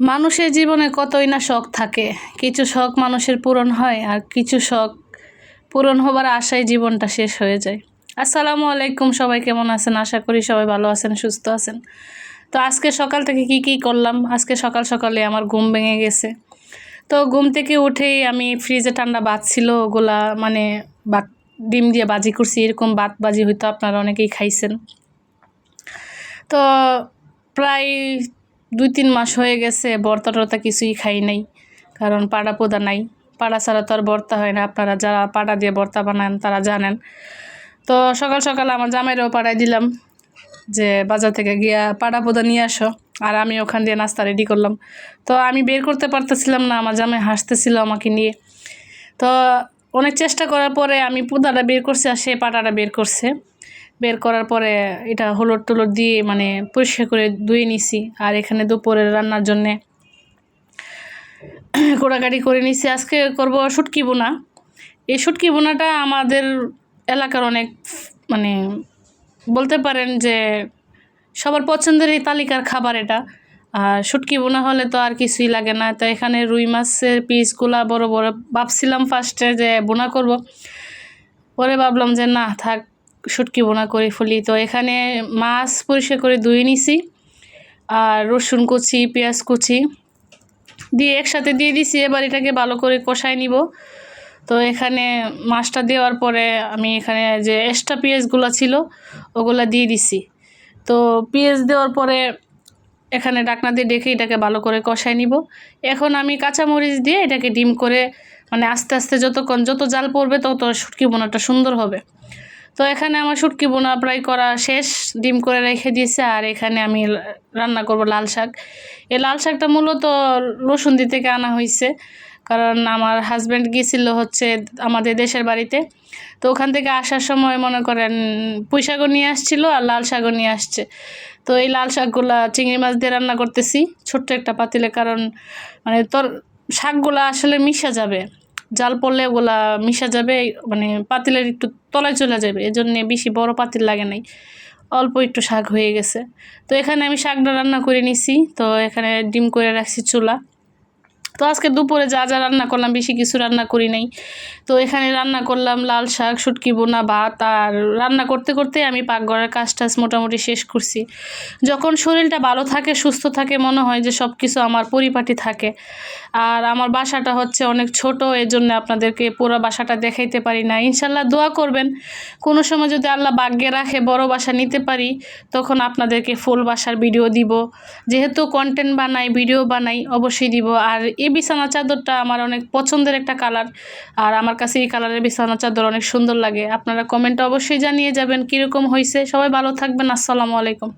মানুষের জীবনে কতই না শখ থাকে। কিছু শখ মানুষের পূরণ হয় আর কিছু শখ পূরণ হবার আশায় জীবনটা শেষ হয়ে যায়। আসসালামু আলাইকুম, সবাই কেমন আছেন? আশা করি সবাই ভালো আছেন, সুস্থ আছেন। তো আজকে সকাল থেকে কি কি করলাম? আজকে সকাল সকালে আমার ঘুম ভেঙে গেছে। তো ঘুম থেকে উঠেই আমি ফ্রিজে ঠান্ডা ভাত ছিল, ওগুলা মানে ভাত, ডিম দিয়ে বাজি করছি। এরকম ভাত বাজি হয়তো আপনারা অনেকেই খাইছেন। তো প্রায় দুই তিন মাস হয়ে গেছে বর্তা টর্তা কিছুই খাই নাই। কারণ পাড়া পোদা নাই। পাড়া ছাড়া তো আর বর্তা হয় না। আপনারা যারা পাড়া দিয়ে বর্তা বানান, তারা জানেন। তো সকাল সকাল আমার জামাইরাও পাড়ায় দিলাম যে, বাজার থেকে গিয়া পাড়া পোদা নিয়ে আসো। আর আমি ওখান দিয়ে নাস্তা রেডি করলাম। তো আমি বের করতে পারতেছিলাম না। আমার জামাই হাসতেছিল আমাকে নিয়ে। তো অনেক চেষ্টা করার পরে আমি পোদাটা বের করছি আর সে পাটাটা বের করছে। বের করার পরে এটা হলুদ টলুদ দিয়ে মানে পরিষ্কার করে ধুয়ে নিছি। আর এখানে দুপুরের রান্নার জন্যে কোড়াকাড়ি করে নিছি। আজকে করব শুটকি বোনা। এই শুটকি বোনাটা আমাদের এলাকার অনেক মানে বলতে পারেন যে সবার পছন্দের এই তালিকার খাবার এটা। আর শুটকি বোনা হলে তো আর কিছুই লাগে না। তো এখানে রুই মাছের পিসগুলা বড় বড় ভাবছিলাম ফার্স্টে যে বোনা করব। পরে ভাবলাম যে না, থাক শুটকি বোনা করে ফেলি। তো এখানে মাছ পরিষ্কার করে ধুয়ে নিছি, আর রসুন কুচি, পেঁয়াজ কুচি দিয়ে একসাথে দিয়ে দিছি, এবার এটাকে ভালো করে কষায় নিব। তো এখানে মাছটা দেওয়ার পরে আমি এখানে যে এক্সট্রা পেঁয়াজগুলো ছিল, ওগুলো দিয়ে দিছি। তো পেঁয়াজ দেওয়ার পরে এখানে ডাকনা দিয়ে ডেকে এটাকে ভালো করে কষায় নিব। এখন আমি কাঁচামরিচ দিয়ে এটাকে ডিম করে মানে আস্তে আস্তে যতক্ষণ যত জাল পড়বে তত শুটকি বোনাটা সুন্দর হবে। তো এখানে আমার শুটকি বোনা প্রায় করা শেষ, ডিম করে রেখে দিয়েছে, আর এখানে আমি রান্না করব লাল শাক। এই লাল শাকটা মূলত রসুন্দি থেকে আনা হয়েছে কারণ আমার হাজব্যান্ড গিয়েছিল হচ্ছে আমাদের দেশের বাড়িতে। তো ওখান থেকে আসার সময় মনে করেন পুঁই শাকও নিয়ে আসছিল আর লাল শাকও নিয়ে আসছে। তো এই লাল শাকগুলা চিংড়ি মাছ দিয়ে রান্না করতেছি, ছোট্ট একটা পাতিলে, কারণ মানে তোর শাকগুলা আসলে মিশা যাবে। জাল পড়লে ওগুলা মিশা যাবে মানে পাতিলের একটু তলায় চলে যাবে, এজন্যে বেশি বড় পাতিল লাগে নাই। অল্প একটু শাক হয়ে গেছে। তো এখানে আমি শাকটা রান্না করে নিছি, তো এখানে ডিম করে রাখছি চুলা। তো আজকে দুপুরে যা যা রান্না করলাম, বেশি কিছু রান্না করি নাই। তো এখানে রান্না করলাম লাল শাক, শুটকি, বোনা, ভাত, আর রান্না করতে করতে আমি পাকঘরের কাজ টাজ মোটামুটি শেষ করছি। যখন শরীরটা ভালো থাকে, সুস্থ থাকে, মনে হয় যে সব কিছু আমার পরিপাটি থাকে। আর আমার বাসাটা হচ্ছে অনেক ছোট এর জন্য আপনাদেরকে পুরো বাসাটা দেখাইতে পারি না। ইনশাল্লাহ দোয়া করবেন, কোনো সময় যদি আল্লাহ বাগ্যে রাখে বড় বাসা নিতে পারি, তখন আপনাদেরকে ফুল বাসার ভিডিও দিব। যেহেতু কন্টেন্ট বানাই ভিডিও বানাই, অবশ্যই দিব। আর এই বিছানা চাদরটা আমার অনেক পছন্দের একটা কালার। আর আমার কাছে এই কালারের বিছানা চাদর অনেক সুন্দর লাগে। আপনারা কমেন্টে অবশ্যই জানিয়ে যাবেন কীরকম হয়েছে সবাই ভালো থাকবেন। আসসালামু আলাইকুম।